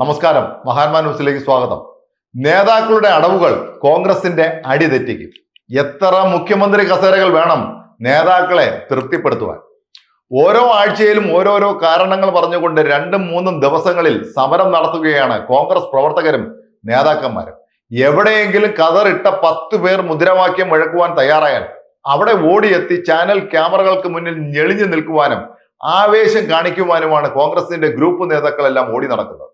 നമസ്കാരം. മഹാത്മാ ന്യൂസിലേക്ക് സ്വാഗതം. നേതാക്കളുടെ അടവുകൾ കോൺഗ്രസിന്റെ അടിതെറ്റിക്കും. എത്ര മുഖ്യമന്ത്രി കസേരകൾ വേണം നേതാക്കളെ തൃപ്തിപ്പെടുത്തുവാൻ? ഓരോ ആഴ്ചയിലും ഓരോരോ കാരണങ്ങൾ പറഞ്ഞുകൊണ്ട് രണ്ടും മൂന്നും ദിവസങ്ങളിൽ സമരം നടത്തുകയാണ് കോൺഗ്രസ് പ്രവർത്തകരും നേതാക്കന്മാരും. എവിടെയെങ്കിലും കതറിട്ട പത്ത് പേർ മുദ്രാവാക്യം മുഴക്കുവാൻ തയ്യാറായാൽ അവിടെ ഓടിയെത്തി ചാനൽ ക്യാമറകൾക്ക് മുന്നിൽ ഞെളിഞ്ഞു നിൽക്കുവാനും ആവേശം കാണിക്കുവാനുമാണ് കോൺഗ്രസിന്റെ ഗ്രൂപ്പ് നേതാക്കളെല്ലാം ഓടി നടക്കുന്നത്.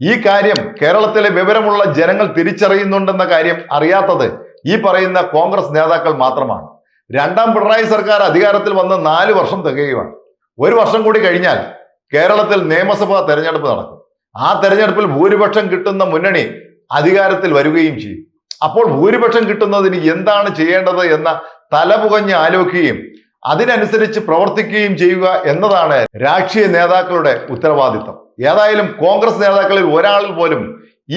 ഈ കാര്യം കേരളത്തിലെ വിവരമുള്ള ജനങ്ങൾ തിരിച്ചറിയുന്നുണ്ടെന്ന കാര്യം അറിയാത്തത് ഈ പറയുന്ന കോൺഗ്രസ് നേതാക്കൾ മാത്രമാണ്. രണ്ടാം പിണറായി സർക്കാർ അധികാരത്തിൽ വന്ന് നാല് വർഷം തികയുകയാണ്. ഒരു വർഷം കൂടി കഴിഞ്ഞാൽ കേരളത്തിൽ നിയമസഭാ തെരഞ്ഞെടുപ്പ് നടക്കും. ആ തെരഞ്ഞെടുപ്പിൽ ഭൂരിപക്ഷം കിട്ടുന്ന മുന്നണി അധികാരത്തിൽ വരികയും ചെയ്യും. അപ്പോൾ ഭൂരിപക്ഷം കിട്ടുന്നതിന് എന്താണ് ചെയ്യേണ്ടത് എന്ന തലപുകഞ്ഞ് ആലോചിക്കുകയും അതിനനുസരിച്ച് പ്രവർത്തിക്കുകയും ചെയ്യുക എന്നതാണ് രാഷ്ട്രീയ നേതാക്കളുടെ ഉത്തരവാദിത്തം. ഏതായാലും കോൺഗ്രസ് നേതാക്കളിൽ ഒരാളിൽ പോലും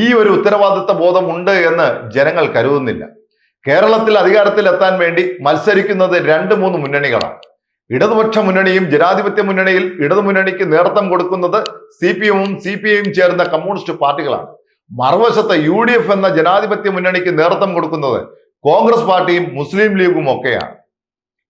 ഈ ഒരു ഉത്തരവാദിത്ത ബോധം ഉണ്ട് എന്ന് ജനങ്ങൾ കരുതുന്നില്ല. കേരളത്തിൽ അധികാരത്തിൽ എത്താൻ വേണ്ടി മത്സരിക്കുന്നത് രണ്ട് മൂന്ന് മുന്നണികളാണ്. ഇടതുപക്ഷ മുന്നണിയും ജനാധിപത്യ മുന്നണിയിൽ ഇടതു മുന്നണിക്ക് നേതൃത്വം കൊടുക്കുന്നത് സി പി എമ്മും സി പി ഐയും ചേർന്ന കമ്മ്യൂണിസ്റ്റ് പാർട്ടികളാണ്. മറുവശത്ത് യു ഡി എഫ് എന്ന ജനാധിപത്യ മുന്നണിക്ക് നേതൃത്വം കൊടുക്കുന്നത് കോൺഗ്രസ് പാർട്ടിയും മുസ്ലിം ലീഗും ഒക്കെയാണ്.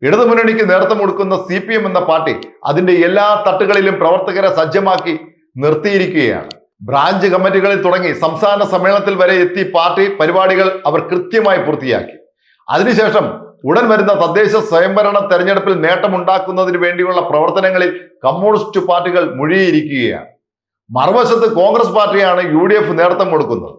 ഇടതു മുന്നണിക്ക് നേതൃത്വം കൊടുക്കുന്ന സി എന്ന പാർട്ടി അതിന്റെ എല്ലാ തട്ടുകളിലും പ്രവർത്തകരെ സജ്ജമാക്കി നിർത്തിയിരിക്കുകയാണ്. ബ്രാഞ്ച് കമ്മിറ്റികളിൽ തുടങ്ങി സംസ്ഥാന സമ്മേളനത്തിൽ വരെ എത്തി പാർട്ടി പരിപാടികൾ അവർ കൃത്യമായി പൂർത്തിയാക്കി. അതിനുശേഷം ഉടൻ വരുന്ന തദ്ദേശ സ്വയംഭരണ തെരഞ്ഞെടുപ്പിൽ നേട്ടമുണ്ടാക്കുന്നതിന് വേണ്ടിയുള്ള പ്രവർത്തനങ്ങളിൽ കമ്മ്യൂണിസ്റ്റ് പാർട്ടികൾ മുഴുകിയിരിക്കുകയാണ്. മറുവശത്ത് കോൺഗ്രസ് പാർട്ടിയാണ് യു ഡി എഫ് നേതൃത്വം കൊടുക്കുന്നത്.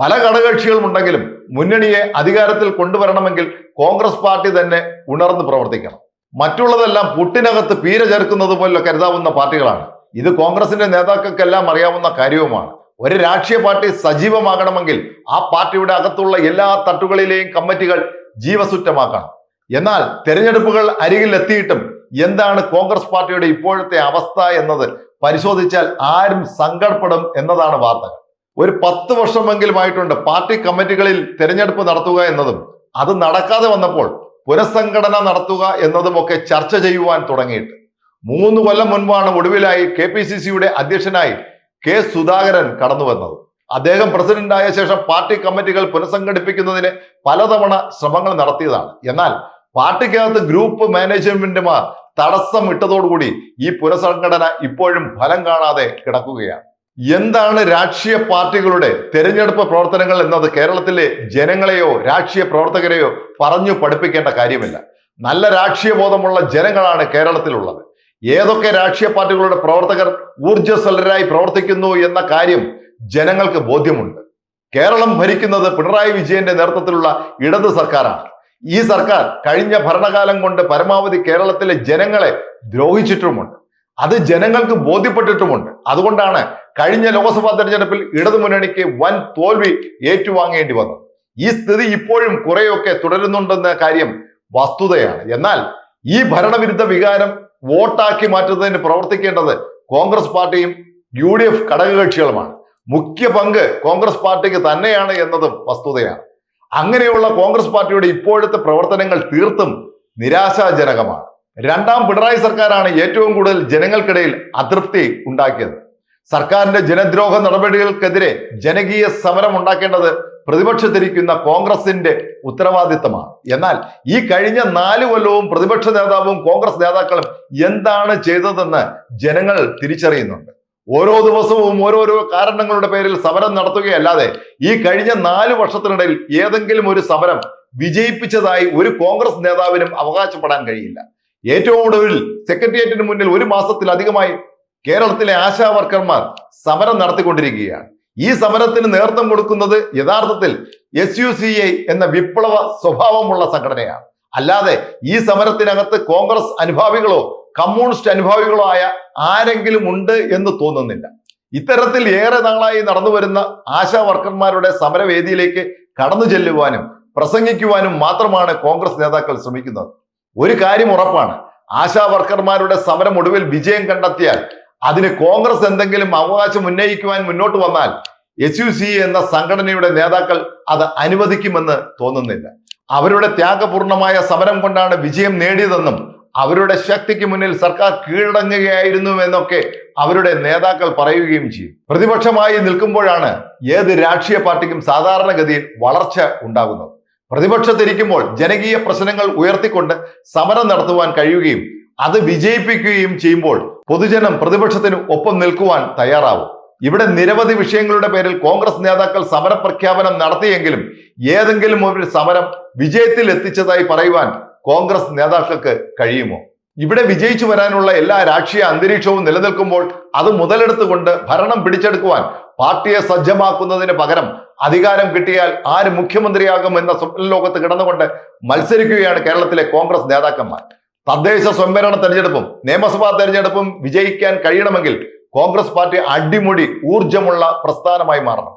പല ഘടകകക്ഷികളും ഉണ്ടെങ്കിലും മുന്നണിയെ അധികാരത്തിൽ കൊണ്ടുവരണമെങ്കിൽ കോൺഗ്രസ് പാർട്ടി തന്നെ ഉണർന്ന് പ്രവർത്തിക്കണം. മറ്റുള്ളതെല്ലാം പുട്ടിനകത്ത് പീര ചേർക്കുന്നത് പോലെ കരുതാവുന്ന പാർട്ടികളാണ്. ഇത് കോൺഗ്രസിന്റെ നേതാക്കൾക്കെല്ലാം അറിയാവുന്ന കാര്യവുമാണ്. ഒരു രാഷ്ട്രീയ പാർട്ടി സജീവമാകണമെങ്കിൽ ആ പാർട്ടിയുടെ അകത്തുള്ള എല്ലാ തട്ടുകളിലെയും കമ്മിറ്റികൾ ജീവസുറ്റമാക്കണം. എന്നാൽ തെരഞ്ഞെടുപ്പുകൾ അരികിൽ എത്തിയിട്ടും എന്താണ് കോൺഗ്രസ് പാർട്ടിയുടെ ഇപ്പോഴത്തെ അവസ്ഥ എന്നത് പരിശോധിച്ചാൽ ആരും സങ്കടപ്പെടും എന്നതാണ് വാർത്തകൾ. ഒരു പത്ത് വർഷമെങ്കിലുമായിട്ടുണ്ട് പാർട്ടി കമ്മിറ്റികളിൽ തെരഞ്ഞെടുപ്പ് നടത്തുക എന്നതും അത് നടക്കാതെ വന്നപ്പോൾ പുനഃസംഘടന നടത്തുക എന്നതുമൊക്കെ ചർച്ച ചെയ്യുവാൻ തുടങ്ങിയിട്ട്. മൂന്ന് കൊല്ലം മുൻപാണ് ഒടുവിലായി കെ പി സി സിയുടെ അധ്യക്ഷനായി കെ സുധാകരൻ കടന്നു വന്നത്. അദ്ദേഹം പ്രസിഡന്റായ ശേഷം പാർട്ടി കമ്മിറ്റികൾ പുനഃസംഘടിപ്പിക്കുന്നതിന് പലതവണ ശ്രമങ്ങൾ നടത്തിയതാണ്. എന്നാൽ പാർട്ടിക്കകത്ത് ഗ്രൂപ്പ് മാനേജ്മെന്റുമാർ തടസ്സം ഇട്ടതോടുകൂടി ഈ പുനഃസംഘടന ഇപ്പോഴും ഫലം കാണാതെ കിടക്കുകയാണ്. എന്താണ് രാഷ്ട്രീയ പാർട്ടികളുടെ തെരഞ്ഞെടുപ്പ് പ്രവർത്തനങ്ങൾ എന്നത് കേരളത്തിലെ ജനങ്ങളെയോ രാഷ്ട്രീയ പ്രവർത്തകരെയോ പറഞ്ഞു പഠിപ്പിക്കേണ്ട കാര്യമില്ല. നല്ല രാഷ്ട്രീയ ബോധമുള്ള ജനങ്ങളാണ് കേരളത്തിലുള്ളത്. ഏതൊക്കെ രാഷ്ട്രീയ പാർട്ടികളുടെ പ്രവർത്തകർ ഊർജസ്വലരായി പ്രവർത്തിക്കുന്നു എന്ന കാര്യം ജനങ്ങൾക്ക് ബോധ്യമുണ്ട്. കേരളം ഭരിക്കുന്നത് പിണറായി വിജയന്റെ നേതൃത്വത്തിലുള്ള ഇടത് സർക്കാരാണ്. ഈ സർക്കാർ കഴിഞ്ഞ ഭരണകാലം കൊണ്ട് പരമാവധി കേരളത്തിലെ ജനങ്ങളെ ദ്രോഹിച്ചിട്ടുമുണ്ട്. അത് ജനങ്ങൾക്ക് ബോധ്യപ്പെട്ടിട്ടുമുണ്ട്. അതുകൊണ്ടാണ് കഴിഞ്ഞ ലോക്സഭാ തെരഞ്ഞെടുപ്പിൽ ഇടതുമുന്നണിക്ക് വൻ തോൽവി ഏറ്റുവാങ്ങേണ്ടി വന്നത്. ഈ സ്ഥിതി ഇപ്പോഴും കുറെയൊക്കെ തുടരുന്നുണ്ടെന്ന കാര്യം വസ്തുതയാണ്. എന്നാൽ ഈ ഭരണവിരുദ്ധ വികാരം വോട്ടാക്കി മാറ്റുന്നതിന് പ്രവർത്തിക്കേണ്ടത് കോൺഗ്രസ് പാർട്ടിയും യു ഡി എഫ് ഘടകകക്ഷികളുമാണ്. മുഖ്യ പങ്ക് കോൺഗ്രസ് പാർട്ടിക്ക് തന്നെയാണ് എന്നതും വസ്തുതയാണ്. അങ്ങനെയുള്ള കോൺഗ്രസ് പാർട്ടിയുടെ ഇപ്പോഴത്തെ പ്രവർത്തനങ്ങൾ തീർത്തും നിരാശാജനകമാണ്. രണ്ടാം പിണറായി സർക്കാരാണ് ഏറ്റവും കൂടുതൽ ജനങ്ങൾക്കിടയിൽ അതൃപ്തി ഉണ്ടാക്കിയത്. സർക്കാരിന്റെ ജനദ്രോഹ നടപടികൾക്കെതിരെ ജനകീയ സമരം ഉണ്ടാക്കേണ്ടത് പ്രതിപക്ഷത്തിരിക്കുന്ന കോൺഗ്രസിന്റെ ഉത്തരവാദിത്തമാണ്. എന്നാൽ ഈ കഴിഞ്ഞ നാല് കൊല്ലവും പ്രതിപക്ഷ നേതാവും കോൺഗ്രസ് നേതാക്കളും എന്താണ് ചെയ്തതെന്ന് ജനങ്ങൾ തിരിച്ചറിയുന്നുണ്ട്. ഓരോ ദിവസവും ഓരോരോ കാരണങ്ങളുടെ പേരിൽ സമരം നടത്തുകയല്ലാതെ ഈ കഴിഞ്ഞ നാല് വർഷത്തിനിടയിൽ ഏതെങ്കിലും ഒരു സമരം വിജയിപ്പിച്ചതായി ഒരു കോൺഗ്രസ് നേതാവിനും അവകാശപ്പെടാൻ കഴിയില്ല. ഏറ്റവും ഒടുവിൽ സെക്രട്ടേറിയറ്റിന് മുന്നിൽ ഒരു മാസത്തിലധികമായി കേരളത്തിലെ ആശാ വർക്കർമാർ സമരം നടത്തിക്കൊണ്ടിരിക്കുകയാണ്. ഈ സമരത്തിന് നേതൃത്വം കൊടുക്കുന്നത് യഥാർത്ഥത്തിൽ എസ് യു സി ഐ എന്ന വിപ്ലവ സ്വഭാവമുള്ള സംഘടനയാണ്. അല്ലാതെ ഈ സമരത്തിനകത്ത് കോൺഗ്രസ് അനുഭാവികളോ കമ്മ്യൂണിസ്റ്റ് അനുഭാവികളോ ആയ ആരെങ്കിലും ഉണ്ട് എന്ന് തോന്നുന്നില്ല. ഇത്തരത്തിൽ ഏറെ നാളായി നടന്നു വരുന്ന ആശാ വർക്കർമാരുടെ സമരവേദിയിലേക്ക് കടന്നു ചെല്ലുവാനും പ്രസംഗിക്കുവാനും മാത്രമാണ് കോൺഗ്രസ് നേതാക്കൾ ശ്രമിക്കുന്നത്. ഒരു കാര്യം ഉറപ്പാണ്. ആശാ വർക്കർമാരുടെ സമരം ഒടുവിൽ വിജയം കണ്ടെത്തിയാൽ അതിന് കോൺഗ്രസ് എന്തെങ്കിലും അവകാശം ഉന്നയിക്കുവാൻ മുന്നോട്ട് വന്നാൽ എസ് യു സി എന്ന സംഘടനയുടെ നേതാക്കൾ അത് അനുവദിക്കുമെന്ന് തോന്നുന്നില്ല. അവരുടെ ത്യാഗപൂർണമായ സമരം കൊണ്ടാണ് വിജയം നേടിയതെന്നും അവരുടെ ശക്തിക്ക് മുന്നിൽ സർക്കാർ കീഴടങ്ങുകയായിരുന്നു എന്നൊക്കെ അവരുടെ നേതാക്കൾ പറയുകയും ചെയ്യും. പ്രതിപക്ഷമായി നിൽക്കുമ്പോഴാണ് ഏത് രാഷ്ട്രീയ പാർട്ടിക്കും സാധാരണഗതിയിൽ വളർച്ച ഉണ്ടാകുന്നത്. പ്രതിപക്ഷത്തിരിക്കുമ്പോൾ ജനകീയ പ്രശ്നങ്ങൾ ഉയർത്തിക്കൊണ്ട് സമരം നടത്തുവാൻ കഴിയുകയും അത് വിജയിപ്പിക്കുകയും ചെയ്യുമ്പോൾ പൊതുജനം പ്രതിപക്ഷത്തിന് ഒപ്പം നിൽക്കുവാൻ തയ്യാറാവും. ഇവിടെ നിരവധി വിഷയങ്ങളുടെ പേരിൽ കോൺഗ്രസ് നേതാക്കൾ സമരപ്രഖ്യാപനം നടത്തിയെങ്കിലും ഏതെങ്കിലും ഒരു സമരം വിജയത്തിൽ എത്തിച്ചതായി പറയുവാൻ കോൺഗ്രസ് നേതാക്കൾക്ക് കഴിയുമോ? ഇവിടെ വിജയിച്ചു വരാനുള്ള എല്ലാ രാഷ്ട്രീയ അന്തരീക്ഷവും നിലനിൽക്കുമ്പോൾ അത് മുതലെടുത്തുകൊണ്ട് ഭരണം പിടിച്ചെടുക്കുവാൻ പാർട്ടിയെ സജ്ജമാക്കുന്നതിന് പകരം അധികാരം കിട്ടിയാൽ ആര് മുഖ്യമന്ത്രിയാകും എന്ന സ്വപ്ന ലോകത്ത് കിടന്നുകൊണ്ട് മത്സരിക്കുകയാണ് കേരളത്തിലെ കോൺഗ്രസ് നേതാക്കന്മാർ. തദ്ദേശ സ്വയംഭരണ തെരഞ്ഞെടുപ്പും നിയമസഭാ തെരഞ്ഞെടുപ്പും വിജയിക്കാൻ കഴിയണമെങ്കിൽ കോൺഗ്രസ് പാർട്ടി അടിമുടി ഊർജമുള്ള പ്രസ്ഥാനമായി മാറണം.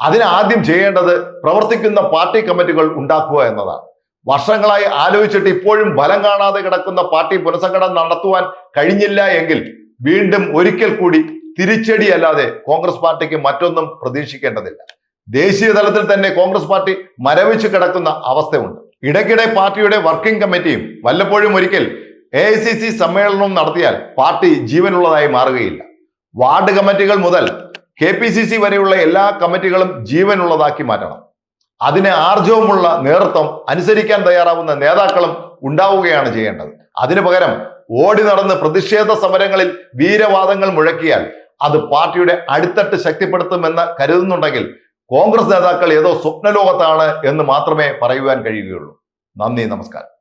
അതിന് ആദ്യം ചെയ്യേണ്ടത് പ്രവർത്തിക്കുന്ന പാർട്ടി കമ്മിറ്റികൾ ഉണ്ടാക്കുക എന്നതാണ്. വർഷങ്ങളായി ആലോചിച്ചിട്ട് ഇപ്പോഴും ഫലം കാണാതെ കിടക്കുന്ന പാർട്ടി പുനഃസംഘടന നടത്തുവാൻ കഴിഞ്ഞില്ല എങ്കിൽ വീണ്ടും ഒരിക്കൽ കൂടി തിരിച്ചടിയല്ലാതെ കോൺഗ്രസ് പാർട്ടിക്ക് മറ്റൊന്നും പ്രതീക്ഷിക്കേണ്ടതില്ല. ദേശീയ തലത്തിൽ തന്നെ കോൺഗ്രസ് പാർട്ടി മരവിച്ച് കിടക്കുന്ന അവസ്ഥയുണ്ട്. ഇടയ്ക്കിടെ പാർട്ടിയുടെ വർക്കിംഗ് കമ്മിറ്റിയും വല്ലപ്പോഴും ഒരിക്കൽ എ ഐ സി സി സമ്മേളനവും നടത്തിയാൽ പാർട്ടി ജീവനുള്ളതായി മാറുകയില്ല. വാർഡ് കമ്മിറ്റികൾ മുതൽ കെ പി സി സി വരെയുള്ള എല്ലാ കമ്മിറ്റികളും ജീവനുള്ളതാക്കി മാറ്റണം. അതിന് ആർജവമുള്ള നേതൃത്വം അനുസരിക്കാൻ തയ്യാറാവുന്ന നേതാക്കളും ഉണ്ടാവുകയാണ് ചെയ്യേണ്ടത്. അതിനു പകരം ഓടി നടന്ന് പ്രതിഷേധ സമരങ്ങളിൽ വീരവാദങ്ങൾ മുഴക്കിയാൽ അത് പാർട്ടിയുടെ അടിത്തട്ട് ശക്തിപ്പെടുത്തുമെന്ന് കരുതുന്നുണ്ടെങ്കിൽ കോൺഗ്രസ് നേതാക്കൾ ഏതോ സ്വപ്നലോകത്താണ് എന്ന് മാത്രമേ പറയുവാൻ കഴിയുകയുള്ളൂ. നന്ദി നമസ്കാരം.